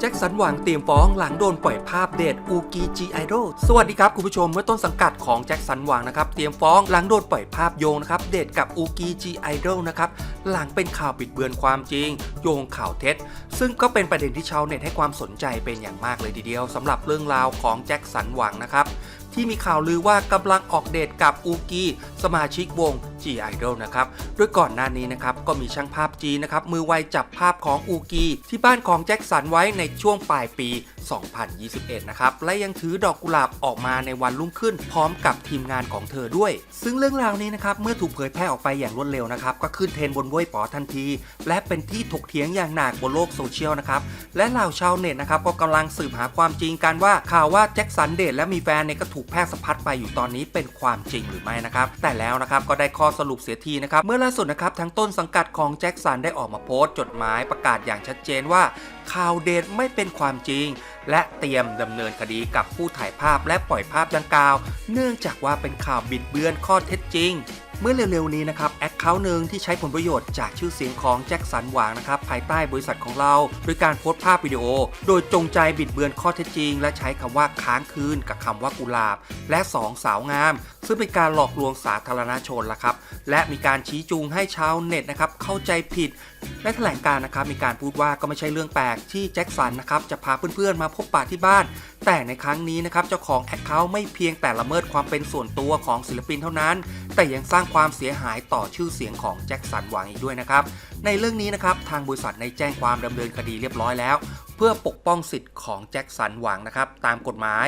แจ็คสันหวังเตรียมฟ้องหลังโดนปล่อยภาพเดทอูกีจีไอดอลสวัสดีครับคุณผู้ชมเมื่อต้นสังกัดของแจ็คสันหวังนะครับเตรียมฟ้องหลังโดนปล่อยภาพโยงนะครับเดทกับอูกีจีไอดอลนะครับหลังเป็นข่าวบิดเบือนความจริง โยงข่าวเท็จ ซึ่งก็เป็นประเด็นที่ชาวเน็ตให้ความสนใจเป็นอย่างมากเลยทีเดียวสำหรับเรื่องราวของแจ็คสันหวังนะครับที่มีข่าวลือว่ากำลังออกเดทกับอูกี สมาชิกวง G Idol นะครับโดยก่อนหน้านี้นะครับก็มีช่างภาพจีนะครับมือไวจับภาพของอูกีที่บ้านของแจ็คสันไว้ในช่วงปลายปี 2021 นะครับและยังถือดอกกุหลาบออกมาในวันรุ่งขึ้น พร้อมกับทีมงานของเธอด้วย ซึ่งเรื่องราวนี้นะครับเมื่อถูกเผยแพร่ออกไปอย่างรวดเร็วนะครับก็ขึ้นเทรนบนเว่ยป๋อทันที และเป็นที่ถกเถียงอย่างหนักบนโลกโซเชียลนะครับและเหล่าชาวเน็ตนะครับก็กำลังสืบหาความจริงกันว่าข่าวว่าแจ็คสันเดทและมีแฟนเนี่ยก็ถูกแพร่สะพัดไปอยู่ตอนนี้เป็นความจริงหรือไม่นะครับแต่แล้วนะครับก็ได้ข้อสรุปเสียทีนะครับเมื่อล่าสุดนะครับทั้งต้นสังกัดของแจ็คสันได้ออกมาโพสต์จดหมายประกาศอย่างชัดเจนว่าข่าวเดทไม่เป็นความจริง และเตรียมดำเนินคดีกับผู้ถ่ายภาพและปล่อยภาพดังกล่าว เนื่องจากว่าเป็นข่าวบิดเบือนข้อเท็จจริงเมื่อเร็วๆนี้นะครับแอคเคาท์หนึ่งที่ใช้ผลประโยชน์จากชื่อเสียงของแจ็คสันหวางนะครับภายใต้บริษัทของเราโดยการโพสต์ภาพวิดีโอ โดยจงใจบิดเบือนข้อเท็จจริง และใช้คำว่าค้างคืนกับคำว่ากุหลาบ และสองสาวงาม ซึ่งเป็นการหลอกลวงสาธารณชนละครับและมีการชี้จูงให้ชาวเน็ตนะครับเข้าใจผิดและแถลงการนะครับมีการพูดว่าก็ไม่ใช่เรื่องแปลกที่แจ็คสันนะครับจะพาเพื่อนๆมาพบปะที่บ้าน แต่ในครั้งนี้นะครับเจ้าของแอคเคาท์ไม่เพียงแต่ละเมิดความเป็นส่วนตัวของศิลปินเท่านั้น แต่ยังสร้างางความเสียหายต่อชื่อเสียงของแจ็คสันหวังอีกด้วยนะครับ ในเรื่องนี้นะครับทางบริษัทในแจ้งความดำเนินคดีเรียบร้อยแล้ว เพื่อปกป้องสิทธิ์ของแจ็คสันหวังนะครับตามกฎหมาย